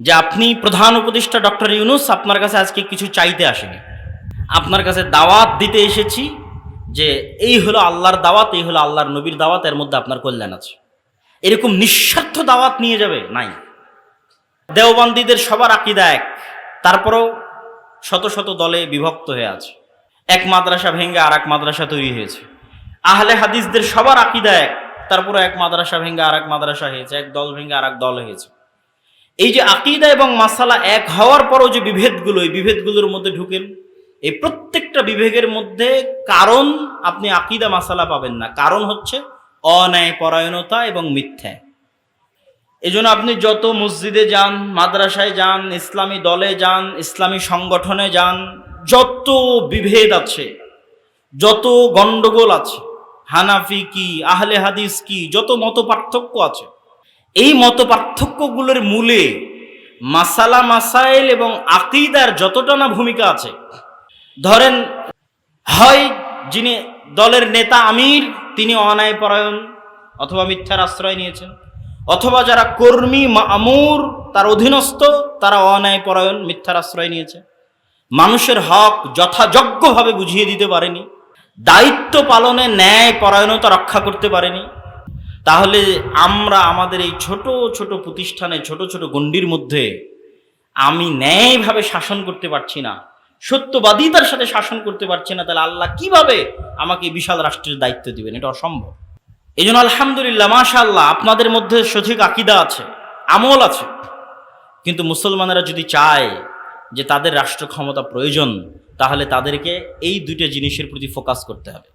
যে আপনি প্রধান উপদেষ্টা ডক্টর ইউনুস, আপনার কাছে আজকে কিছু চাইতে আসেনি। আপনার কাছে দাওয়াত দিতে এসেছি যে এই হলো আল্লাহর দাওয়াত, এই হলো আল্লাহর নবীর দাওয়াত, এর মধ্যে আপনার কল্যাণ আছে। এরকম নিঃস্বার্থ দাওয়াত নিয়ে যাবে? নাই। দেওবান্দিদের সবার আকিদা এক, তারপরেও শত শত দলে বিভক্ত হয়ে আছে। এক মাদ্রাসা ভেঙ্গে আর এক মাদ্রাসা তৈরি হয়েছে। আহলে হাদিসদের সবার আকিদা এক তারপরে এক মাদ্রাসা ভেঙ্গে আর এক মাদ্রাসা হয়েছে, এক দল ভেঙ্গে আর এক দল হয়েছে। এই যে আকিদা এবং মাসালা এক হওয়ার পরও যে বিভেদগুলো, এই বিভেদগুলোর মধ্যে ঢুকেন। এই প্রত্যেকটা বিভেদের মধ্যে কারণ আপনি আকিদা, মাসালা পাবেন না। কারণ হচ্ছে অন্যায়, পরায়ণতা এবং মিথ্যা। এই জন্য আপনি যত মসজিদে যান, মাদ্রাসায় যান, ইসলামী দলে যান, ইসলামী সংগঠনে যান, যত বিভেদ আছে, যত গন্ডগোল আছে, হানাফি কি, আহলে হাদিস কি, যত মত পার্থক্য আছে এই মত পার্থক্যগুলোর মূলে মাসালা, মাসাইল এবং আকিদার যতটা না ভূমিকা আছে। ধরেন, হয় যিনি দলের নেতা আমির, তিনি অনায় পরায়ণ অথবা মিথ্যার আশ্রয় নিয়েছেন, অথবা যারা কর্মী আমুর তার অধীনস্থ, তারা অন্যায় পরায়ণ মিথ্যার আশ্রয় নিয়েছে। মানুষের হক যথাযোগ্যভাবে বুঝিয়ে দিতে পারেনি, দায়িত্ব পালনে ন্যায় পরায়ণতা রক্ষা করতে পারেনি তাহলে আমরা আমাদের এই ছোট ছোট প্রতিষ্ঠানে, ছোট ছোট গণ্ডির মধ্যে আমি ন্যায়ভাবে শাসন করতে পারছি না সত্যবাদিতার সাথে শাসন করতে পারছি না, তাহলে আল্লাহ কীভাবে আমাকে বিশাল রাষ্ট্রের দায়িত্ব দিবেন? এটা অসম্ভব। এই জন্য আলহামদুলিল্লাহ মাশাল্লাহ আপনাদের মধ্যে সঠিক আকিদা আছে, আমল আছে। কিন্তু মুসলমানেরা যদি চায় যে তাদের রাষ্ট্র ক্ষমতা প্রয়োজন, তাহলে তাদেরকে এই দুইটা জিনিসের প্রতি ফোকাস করতে হবে।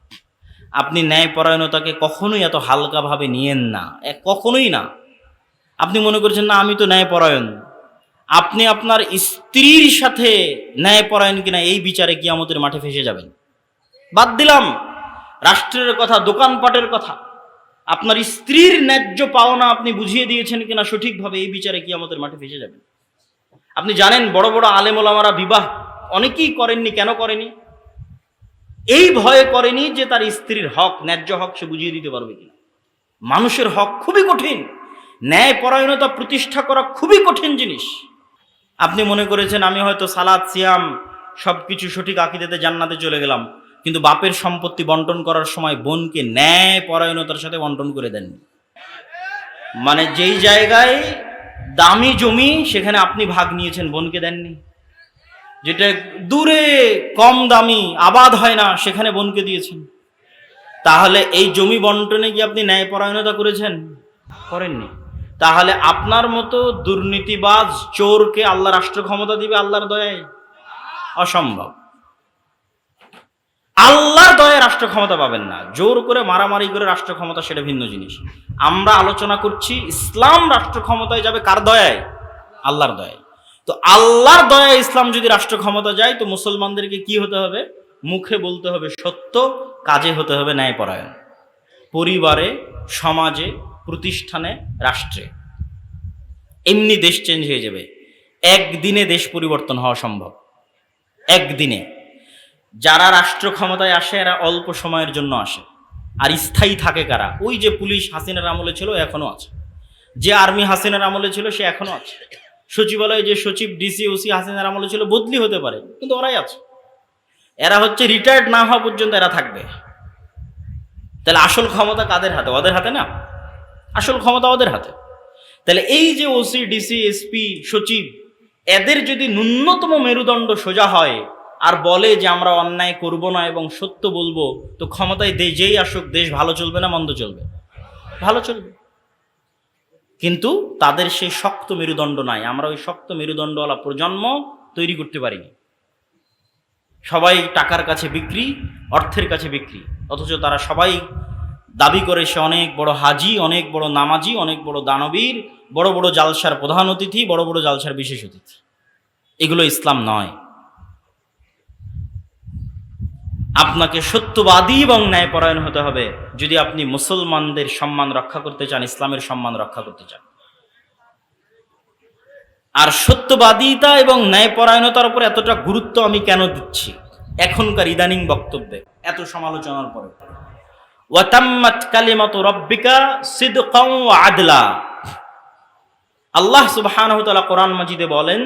আপনি ন্যায়পরায়ণতাকে কখনোই এত হালকাভাবে নিয়েন না। কখনোই না। আপনি মনে করছেন, না, আমি তো ন্যায়পরায়ণ। আপনি আপনার স্ত্রীর সাথে ন্যায়পরায়ণ কিনা এই বিচারে কি আমাদের মাঠে ফেসে যাবেন। বাদ দিলাম, রাষ্ট্রের কথা, দোকানপাটের কথা। আপনার স্ত্রীর ন্যায্য পাওনা আপনি বুঝিয়ে দিয়েছেন কিনা সঠিকভাবে এই বিচারে কি আমাদের মাঠে ফেসে যাবেন। আপনি জানেন, বড় বড় আলেমোলামারা বিবাহ অনেকেই করেননি, কেন করেনি? এই ভয়ে করেনি যে তার স্ত্রীর হক, ন্যায্য হক সে বুঝিয়ে দিতে পারবে কিনা। মানুষের হক খুবই কঠিন ন্যায় পরায়ণতা প্রতিষ্ঠা করা খুবই কঠিন জিনিস। আপনি মনে করেছেন, আমি হয়তো সালাদ, সিয়াম সব কিছু সঠিক আকিদাতে জান্নাতে চলে গেলাম, কিন্তু বাপের সম্পত্তি বন্টন করার সময় বোনকে ন্যায় পরায়ণতার সাথে বন্টন করে দেননি। মানে যেই জায়গায় দামি জমি, সেখানে আপনি ভাগ নিয়েছেন, বোনকে দেননি। যেটা দূরে কম দামি আবাদ হয় না সেখানে বোনকে দিয়েছেন। তাহলে এই জমি বন্টনে কি আপনি ন্যায়পরায়ণতা করেছেন? করেননি। তাহলে আপনার মতো দুর্নীতিবাজ চোরকে আল্লাহ রাষ্ট্র ক্ষমতা দিবে আল্লাহর দয়ায়? অসম্ভব। আল্লাহর দয়ায় রাষ্ট্র ক্ষমতা পাবেন না। জোর করে মারামারি করে রাষ্ট্র ক্ষমতা সেটা ভিন্ন জিনিস। আমরা আলোচনা করছি ইসলাম রাষ্ট্র ক্ষমতায় যাবে কার দয়ায়? আল্লাহর দয়ায়। তো আল্লাহর দয়া ইসলাম যদি রাষ্ট্র ক্ষমতা যায়, তো মুসলমানদেরকে কি হতে হবে? মুখে বলতে হবে সত্য, কাজে হতে হবে ন্যায়পরায়ণ। পরিবারে, সমাজে, প্রতিষ্ঠানে, রাষ্ট্রে। এমনি দেশ চেঞ্জ হয়ে যাবে। একদিনে দেশ পরিবর্তন হওয়া সম্ভব। একদিনে। যারা রাষ্ট্র ক্ষমতায় আসে, এরা অল্প সময়ের জন্য আসে। আর স্থায়ী থাকে কারা? ওই যে পুলিশ হাসিনার আমলে ছিল, এখনও আছে। যে আর্মি হাসিনার আমলে ছিল, সে এখনও আছে। সচিবালয়ে যে সচিব ডিসি ওসি হাসিনার আমলে ছিল বদলি হতে পারে। কিন্তু ওরাই আছে। এরা হচ্ছে রিটায়ার্ড না হওয়া পর্যন্ত এরা থাকবে। তাহলে আসল ক্ষমতা কাদের হাতে? ওদের হাতে না? আসল ক্ষমতা ওদের হাতে। তাহলে এই যে ওসি ডিসি এসপি সচিব, এদের যদি ন্যূনতম মেরুদণ্ড সোজা হয়, আর বলে যে আমরা অন্যায় করব না এবং সত্য বলব, তো ক্ষমতায় যেই আসুক, দেশ ভালো চলবে না, মন্দ চলবে? ভালো চলবে। কিন্তু তাদের সেই শক্ত মেরুদণ্ড নাই। আমরা ওই শক্ত মেরুদণ্ডওয়ালা প্রজন্ম তৈরি করতে পারিনি। সবাই টাকার কাছে বিক্রি, অর্থের কাছে বিক্রি। অথচ তারা সবাই দাবি করে সে অনেক বড় হাজি, অনেক বড় নামাজি, অনেক বড় দানবীর, বড় বড় জালসার প্রধান অতিথি, বড় বড় জালসার বিশেষ অতিথি। এগুলো ইসলাম নয়। আপনাকে সত্যবাদী এবং ন্যায়পরায়ণ হতে হবে যদি আপনি মুসলমানদের সম্মান রক্ষা করতে চান, ইসলামের সম্মান রক্ষা করতে চান। আর সত্যবাদিতা এবং ন্যায়পরায়ণতার উপর এতটা গুরুত্ব আমি কেন দিচ্ছি? এখনকার ইদানিং বক্তব্যে, এত সমালোচনার পরে। ওয়াতাম্মাত রব্বিকা আদলা। আল্লাহ তাআলা কোরআন মাজিদে বলেন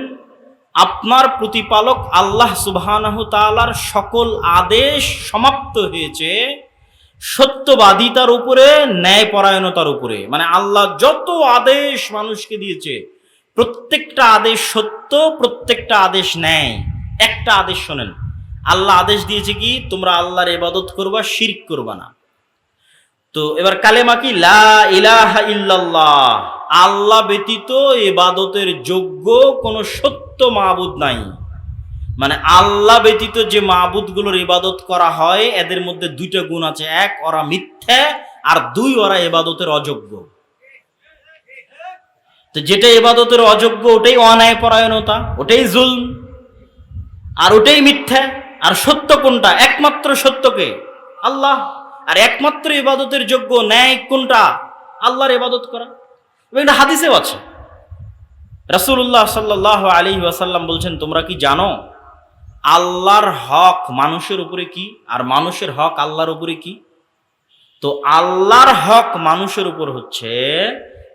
আপনার প্রতিপালক আল্লাহ তাআলার সকল আদেশ সমাপ্ত হয়েছে সত্যবাদিতার উপরে, ন্যায়পরায়ণতার উপরে। মানে আল্লাহ যত আদেশ মানুষকে দিয়েছে, প্রত্যেকটা আদেশ সত্য, প্রত্যেকটা আদেশ ন্যায়। একটা আদেশ শোনেন, আল্লাহ আদেশ দিয়েছে কি? তোমরা আল্লাহর ইবাদত করবা, শিরক করবা না। তো এবার কালেমা কি? লা ইল্লাল্লাহ। আল্লাহ ব্যতীত এবাদতের যোগ্য কোনো সত্য মাবুদ নাই। মানে আল্লাহ ব্যতীত যে মাবুদগুলোর ইবাদত করা হয়, এদের মধ্যে দুইটা গুণ আছে। এক, ওরা মিথ্যা, আর দুই, ওরা এবাদতের অযোগ্য। তো যেটা এবাদতের অযোগ্য, ওটাই অন্যায় পরায়ণতা ওটাই জুলম, আর ওটাই মিথ্যা, আর সত্য কোনটা? একমাত্র সত্যকে। আল্লাহ। আর একমাত্র ইবাদতের যোগ্য ন্যায় কোনটা? আল্লাহর ইবাদত করা। এবং এটা হাদিসেও আছে। রাসূলুল্লাহ সাল্লাহ আলী ওয়াসাল্লাম বলছেন, তোমরা কি জানো, আল্লাহর হক মানুষের উপরে কি আর মানুষের হক আল্লাহর উপরে কি? তো আল্লাহর হক মানুষের উপর হচ্ছে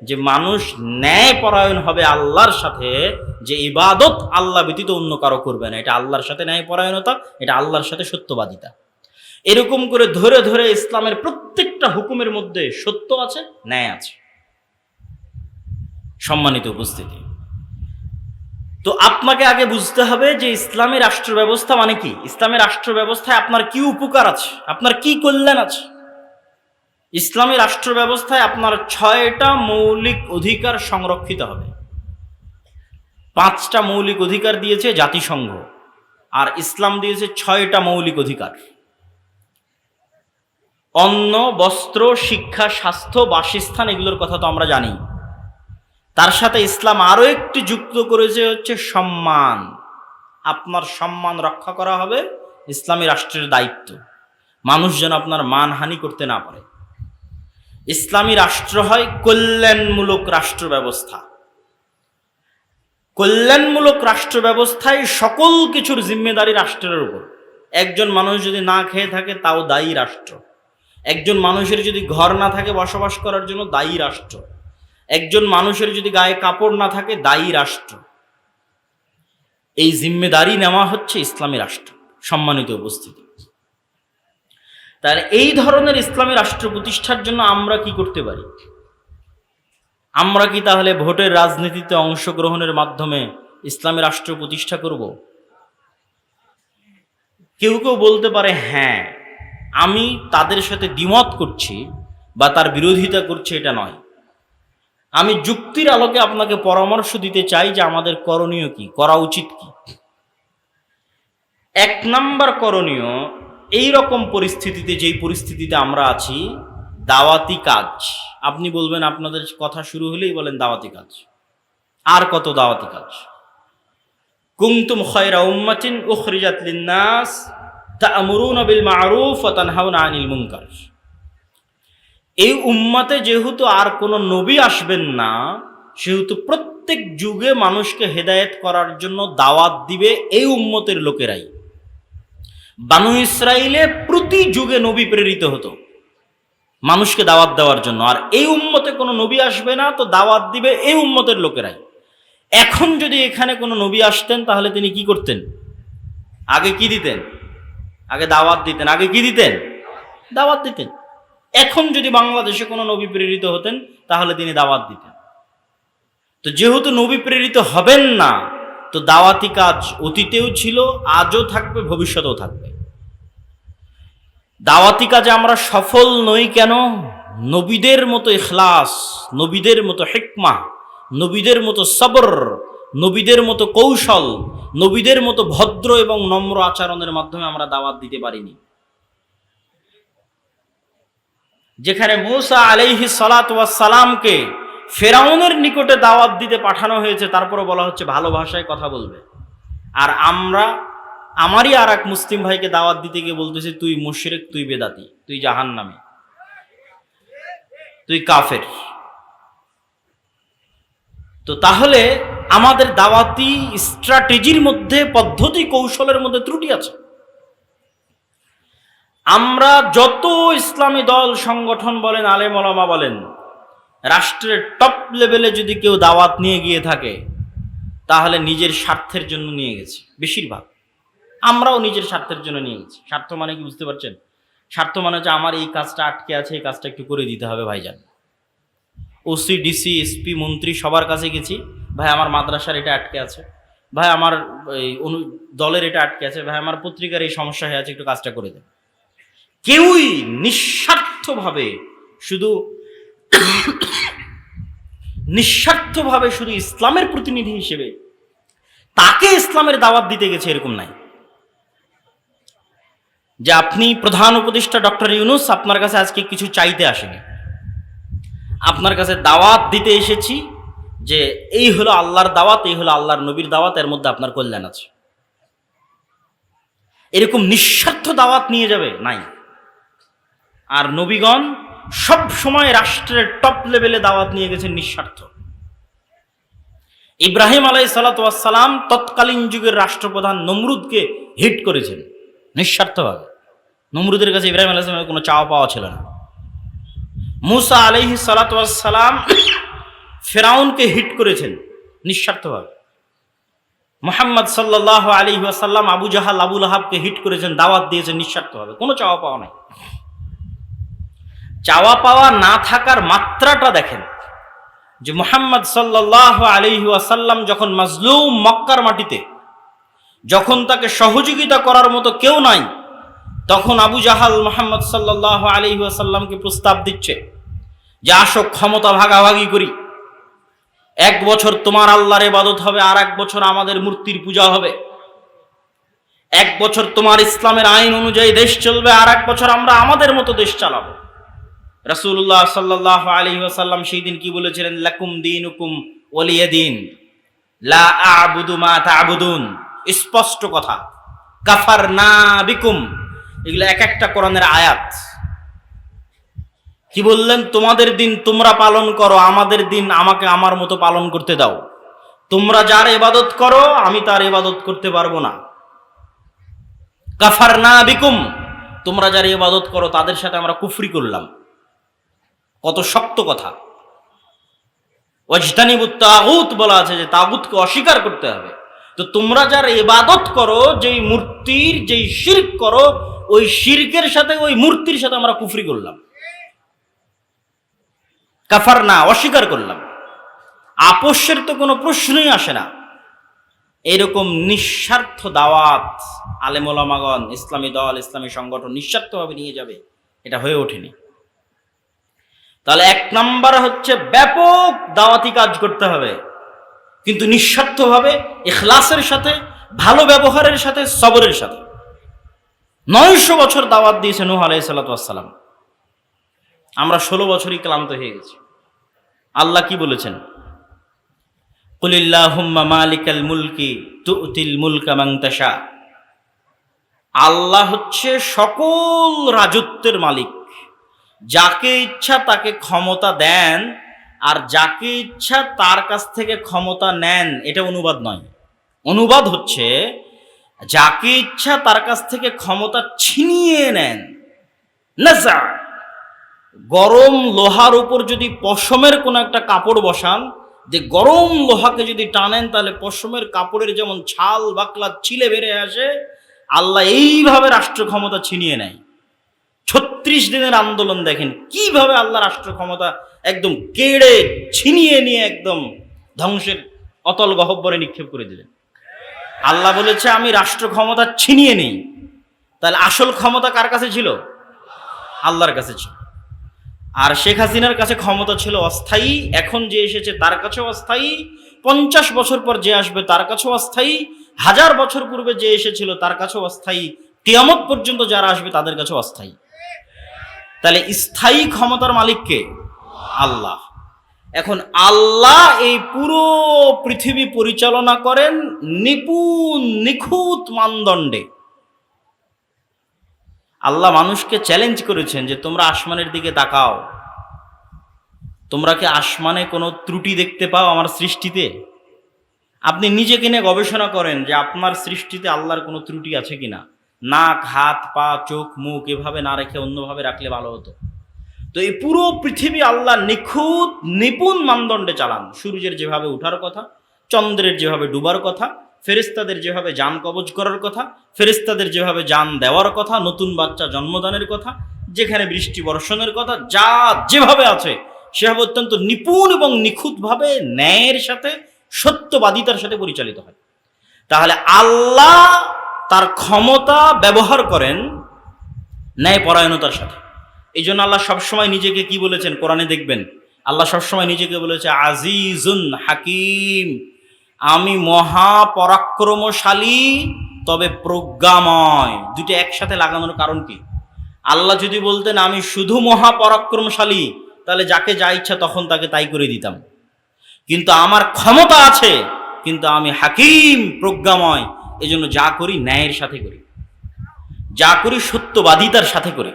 যে মানুষ ন্যায় পরায়ণ হবে আল্লাহর সাথে, যে ইবাদত আল্লাহ ব্যতীত অন্য কারও করবে না। এটা আল্লাহর সাথে ন্যায় পরায়ণতা, এটা আল্লাহর সাথে সত্যবাদিতা। এরকম করে ধরে ধরে ইসলামের প্রত্যেকটা হুকুমের মধ্যে সত্য আছে, ন্যায় আছে। সম্মানিত উপস্থিতি। তো আপনাকে আগে বুঝতে হবে যে ইসলামী রাষ্ট্র ব্যবস্থা মানে কি? ইসলামী রাষ্ট্র ব্যবস্থায় আপনার কি উপকার আছে? আপনার কি কল্যাণ আছে? ইসলামী রাষ্ট্র ব্যবস্থায় আপনার ছয়টা মৌলিক অধিকার সংরক্ষিত হবে। পাঁচটা মৌলিক অধিকার দিয়েছে জাতিসংঘ, আর ইসলাম দিয়েছে ছয়টা মৌলিক অধিকার। অন্ন, বস্ত্র, শিক্ষা, স্বাস্থ্য, বাসস্থান এগুলোর কথা তো আমরা জানি। তার সাথে ইসলাম আরও একটি যুক্ত করেছে হচ্ছে সম্মান। আপনার সম্মান রক্ষা করা হবে ইসলামী রাষ্ট্রের দায়িত্ব। মানুষ যেন আপনার মানহানি করতে না পারে। ইসলামী রাষ্ট্র হয় কল্যাণমূলক রাষ্ট্র ব্যবস্থা। কল্যাণমূলক রাষ্ট্র ব্যবস্থায় সকল কিছুর জিম্মেদারি রাষ্ট্রের উপর। একজন মানুষ যদি না খেয়ে থাকে, তাও দায়ী রাষ্ট্র। একজন মানুষের যদি ঘর না থাকে বসবাস করার জন্য দায়ী রাষ্ট্র। একজন মানুষের যদি গায়ে কাপড় না থাকে দায়ী রাষ্ট্র। এই জিম্মেদারি নেওয়া হচ্ছে ইসলামী রাষ্ট্র, সম্মানিত উপস্থিতি। তাহলে এই ধরনের ইসলামী রাষ্ট্র প্রতিষ্ঠার জন্য আমরা কি করতে পারি? আমরা কি তাহলে ভোটের রাজনীতিতে অংশগ্রহণের মাধ্যমে ইসলামী রাষ্ট্র প্রতিষ্ঠা করব? কেউ কেউ বলতে পারে হ্যাঁ। আমি তাদের সাথে দ্বিমত করছি বা তার বিরোধিতা করছি এটা নয়। আমি যুক্তির আলোকে আপনাকে পরামর্শ দিতে চাই যে আমাদের করণীয় কি, করা উচিত কি। এক নাম্বার করণীয় এই রকম পরিস্থিতিতে, যেই পরিস্থিতিতে আমরা আছি, দাওয়াতি কাজ। আপনি বলবেন, আপনাদের কথা শুরু হলেই বলেন দাওয়াতি কাজ। আর কত দাওয়াতি কাজ? কুমতুম খয়রা উম্মাতিন উখরিজাত লিন্নাস। বিল আনিল মুনকার। এই উম্মাতে যেহেতু আর কোনো নবী আসবেন না, সেহেতু প্রত্যেক যুগে মানুষকে হেদায়েত করার জন্য দাওয়াত দিবে এই উম্মতের লোকেরাই। বানু ইসরায়েলে প্রতি যুগে নবী প্রেরিত হতো মানুষকে দাওয়াত দেওয়ার জন্য। আর এই উম্মতে কোনো নবী আসবে না, তো দাওয়াত দিবে এই উম্মতের লোকেরাই। এখন যদি এখানে কোনো নবী আসতেন, তাহলে তিনি কি করতেন? আগে কি দিতেন? আগে দাওয়াত দিতেন। আগে কি দিতেন? দাওয়াত দিতেন। এখন যদি বাংলাদেশে কোনো নবী প্রেরিত হতেন, তাহলে তিনি দাওয়াত দিতেন। তো যেহেতু নবী প্রেরিত হবেন না, তো দাওয়াতি কাজ অতীতেও ছিল, আজও থাকবে, ভবিষ্যতেও থাকবে। দাওয়াতি কাজে আমরা সফল নই কেন? নবীদের মতো ইখলাস, নবীদের মতো হেকমা, নবীদের মতো সবর, নবীদের মতো কৌশল নবীদের মতো ভদ্র এবং নম্র আচরণের মাধ্যমে আমরা দাওয়াত দিতে পারিনি। যেখানে মৌসা আলাইহি সালাত সালামকে ফেরাউনের নিকটে দাওয়াত দিতে পাঠানো হয়েছে তারপরে বলা হচ্ছে ভালো ভাষায় কথা বলবে। আর আমরা, আমারই আর এক মুসলিম ভাইকে দাওয়াত দিতে গিয়ে বলতেছি, তুই মুশরিক, তুই বেদাতি, তুই জাহান নামে তুই কাফের। তো তাহলে আমাদের দাওয়াতি স্ট্র্যাটেজির মধ্যে পদ্ধতি কৌশলের মধ্যে ত্রুটি আছে। আমরা যত ইসলামী দল, সংগঠন বলেন, আলেম ওলামা বলেন, রাষ্ট্রের টপ লেভেলে যদি কেউ দাওয়াত নিয়ে গিয়ে থাকে, তাহলে নিজের স্বার্থের জন্য নিয়ে গেছে, বেশিরভাগ। আমরাও নিজের স্বার্থের জন্য নিয়ে গেছি। স্বার্থ মানে কি বুঝতে পারছেন? স্বার্থ মানে হচ্ছে আমার এই কাজটা আটকে আছে, এই কাজটা একটু করে দিতে হবে ভাইজান। ওসি ডিসি এসপি মন্ত্রী সবার কাছে গেছি। ভাই, আমার মাদ্রাসার এটা আটকে আছে। ভাই, আমার এই অনু, দলের এটা আটকে আছে। ভাই, আমার পত্রিকার এই সমস্যা হয়ে আছে, একটু কাজটা করে দেন। কেউই নিঃস্বার্থভাবে শুধু নিঃস্বার্থভাবে শুধু ইসলামের প্রতিনিধি হিসেবে তাকে ইসলামের দাওয়াত দিতে গেছে এরকম নাই। যে আপনি প্রধান উপদেষ্টা ডক্টর ইউনুস, আপনার কাছে আজকে কিছু চাইতে আসেনি। আপনার কাছে দাওয়াত দিতে এসেছি যে এই হলো আল্লাহর দাওয়াত, এই হলো আল্লাহর নবীর দাওয়াত, এর মধ্যে আপনার কল্যাণ আছে। এরকম নিঃস্বার্থ দাওয়াত নিয়ে যাবে? নাই। আর নবীগণ সব সময় রাষ্ট্রের টপ লেভেলে দাওয়াত নিয়ে গেছেন নিঃস্বার্থ। ইব্রাহিম আলাই সালাতাম তৎকালীন যুগের রাষ্ট্রপ্রধান নমরুদকে হিট করেছেন, নিঃস্বার্থভাবে। নমরুদের কাছে ইব্রাহিম আলাইসলামের কোনো চাওয়া পাওয়া ছিল না। মুসা আলহি সালাতাম ফেরাউনকে হিট করেছেন নিঃস্বার্থভাবে। মোহাম্মদ সাল্লাহ আলী ওয়াসাল্লাম আবু জাহাল আবুল আহাবকে হিট করেছেন, দাওয়াত দিয়েছেন নিঃস্বার্থভাবে। কোনো চাওয়া পাওয়া নাই। চাওয়া পাওয়া না থাকার মাত্রাটা দেখেন যে মোহাম্মদ সাল্লাহ আলহি ওয়াসাল্লাম যখন মাজলুম মক্কার মাটিতে, যখন তাকে সহযোগিতা করার মতো কেউ নাই, তখন আবু জাহাল মোহাম্মদ সাল্লাহ আলহি ওয়াসাল্লামকে প্রস্তাব দিচ্ছে। যে আসো ক্ষমতা ভাগাভাগি করি। এক বছর তোমার আল্লাহর ইবাদত হবে, আর এক বছর আমাদের মূর্তির পূজা হবে। এক বছর তোমার ইসলামের আইন অনুযায়ী দেশ চলবে, আর এক বছর আমরা আমাদের মতো দেশ চালাবো। রাসূলুল্লাহ সাল্লাহ আলী ওয়াসাল্লাম সেই দিন কি বলেছিলেন? লাকুম দিন হুকুম ওলিয়ে দিন, লা আবুদু মা তাবুদুন। স্পষ্ট কথা। কাফার না বিকুম। এগুলো এক একটা কোরআনের আয়াত। কি বললেন? তোমাদের দিন তোমরা পালন করো, আমাদের দিন আমাকে আমার মতো পালন করতে দাও। তোমরা যার ইবাদত করো, আমি তার ইবাদত করতে পারব না। কাফার না বিকুম। তোমরা যার ইবাদত করো, তাদের সাথে আমরা কুফরি করলাম। কত শক্ত কথা। ওয়াজদানিবুত তাগুত বলা আছে যে তাগুতকে অস্বীকার করতে হবে। তো তোমরা যার ইবাদত করো, যেই মূর্তির, যেই শির্ক করো, ওই শির্কের সাথে, ওই মূর্তির সাথে আমরা কুফরি করলাম। কাফার না অস্বীকার করলাম। আপোষের তো কোনো প্রশ্নই আসে না। এরকম নিঃস্বার্থ দাওয়াত আলেমোলামাগন ইসলামী দল, ইসলামী সংগঠন নিঃস্বার্থভাবে নিয়ে যাবে, এটা হয়ে ওঠেনি। তাহলে এক নাম্বার হচ্ছে ব্যাপক দাওয়াতি কাজ করতে হবে। কিন্তু নিঃস্বার্থভাবে এখলাসের সাথে, ভালো ব্যবহারের সাথে, সবরের সাথে। নয়শো বছর দাওয়াত দিয়েছে নুহ আলাই সাল্লাতাম আমরা ষোলো বছরই ক্লান্ত হয়ে গেছি। আল্লাহ কি বলেছেন? কুলিল্লাহুম্মা মালিকাল মুলকি তুতিল মুলকা আল্লাহ হচ্ছে সকল রাজত্বের মালিক। যাকে ইচ্ছা তাকে ক্ষমতা দেন, আর যাকে ইচ্ছা তার কাছ থেকে ক্ষমতা নেন, এটা অনুবাদ নয়। অনুবাদ হচ্ছে, যাকে ইচ্ছা তার কাছ থেকে ক্ষমতা ছিনিয়ে নেন নাজা গরম লোহার উপর যদি পশমের কোনো একটা কাপড় বসান, যে গরম লোহাকে যদি টানেন, তাহলে পশমের কাপড়ের যেমন ছাল বাকলা ছিলে বেড়ে আসে, আল্লাহ এইভাবে রাষ্ট্র ক্ষমতা ছিনিয়ে নেয়। ছত্রিশ দিনের আন্দোলন দেখেন, কীভাবে আল্লাহ রাষ্ট্র ক্ষমতা একদম কেড়ে ছিনিয়ে নিয়ে একদম ধ্বংসের অতল গহব্বরে নিক্ষেপ করে দিলেন। আল্লাহ বলেছে, আমি রাষ্ট্র ক্ষমতা ছিনিয়ে নেই। তাহলে আসল ক্ষমতা কার কাছে ছিল? আল্লাহর কাছে ছিল। আর শেখ হাসিনার কাছে ক্ষমতা ছিল অস্থায়ী, এখন যে এসেছে তার কাছেও অস্থায়ী, পঞ্চাশ বছর পর যে আসবে তার কাছেও অস্থায়ী, হাজার বছর পূর্বে যে এসেছিল তার কাছেও অস্থায়ী, কিয়ামত পর্যন্ত যারা আসবে তাদের কাছেও অস্থায়ী। তাহলে স্থায়ী ক্ষমতার মালিককে আল্লাহ। এখন আল্লাহ এই পুরো পৃথিবী পরিচালনা করেন নিপুণ, নিখুঁত মানদণ্ডে। আল্লাহ মানুষকে চ্যালেঞ্জ করেছেন যে তোমরা আসমানের দিকে তাকাও। তোমরা কি আসমানে কোনো ত্রুটি দেখতে পাও আমার সৃষ্টিতে? আপনি নিজেকে নিয়ে গবেষণা করেন যে আপনার সৃষ্টিতে আল্লাহর কোনো ত্রুটি আছে কি না নাক, হাত, পা, চোখ, মুখ এভাবে না রেখে অন্যভাবে রাখলে ভালো হতো। তো এই পুরো পৃথিবী আল্লাহ নিখুঁত, নিপুণ মানদণ্ডে চালান। সূর্যের যেভাবে ওঠার কথা, চন্দ্রের যেভাবে ডুবার কথা ফেরেস্তাদের যেভাবে যান কবজ করার কথা ফেরেস্তাদের যেভাবে যান দেওয়ার কথা, নতুন বাচ্চা জন্মদানের কথা, যেখানে বৃষ্টি বর্ষণের কথা, যা যেভাবে আছে, সেভাবে অত্যন্ত নিপুণ এবং নিখুঁতভাবে ন্যায়ের সাথে, সত্যবাদিতার সাথে পরিচালিত হয়। তাহলে আল্লাহ তার ক্ষমতা ব্যবহার করেন ন্যায়পরায়ণতার সাথে। এই জন্য আল্লাহ সবসময় নিজেকে কি বলেছেন? কোরআনে দেখবেন, আল্লাহ সবসময় নিজেকে বলেছে, আজিজুন হাকিম। আমি মহাপরাক্রমশালী, তবে প্রজ্ঞাময়। দুটো একসাথে লাগানোর কারণ কি? আল্লাহ যদি বলতেন, আমি শুধু মহাপরাক্রমশালী, তাহলে যাকে যা ইচ্ছা তখন তাকে তাই করে দিতাম। কিন্তু আমার ক্ষমতা আছে, কিন্তু আমি হাকিম, প্রজ্ঞাময়, এজন্য যা করি ন্যায়ের সাথে করি। যা করি সত্যবাদিতার সাথে করি।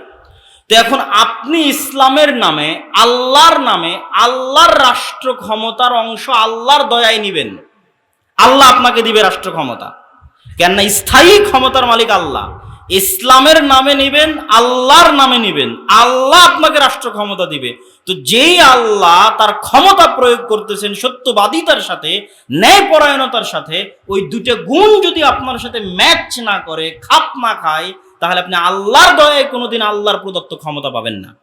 তো এখন আপনি ইসলামের নামে, আল্লাহর নামে, আল্লাহর রাষ্ট্র ক্ষমতার অংশ আল্লাহর দয়ায় নিবেন। আল্লাহ আপনাকে দিবে রাষ্ট্র ক্ষমতা কেননা স্থায়ী ক্ষমতার মালিক আল্লাহ। ইসলামের নামে নিবেন, আল্লাহর নামে নিবেন। আল্লাহ আপনাকে রাষ্ট্র ক্ষমতা দিবে। তো যেই আল্লাহ তার ক্ষমতা প্রয়োগ করতেছেন সত্যবাদিতার সাথে, ন্যায়পরায়ণতার সাথে, ওই দুটো গুণ যদি আপনার সাথে ম্যাচ না করে, খাপ না খায়, তাহলে আপনি আল্লাহর দয়ায় কোনোদিন আল্লাহর প্রদত্ত ক্ষমতা পাবেন না।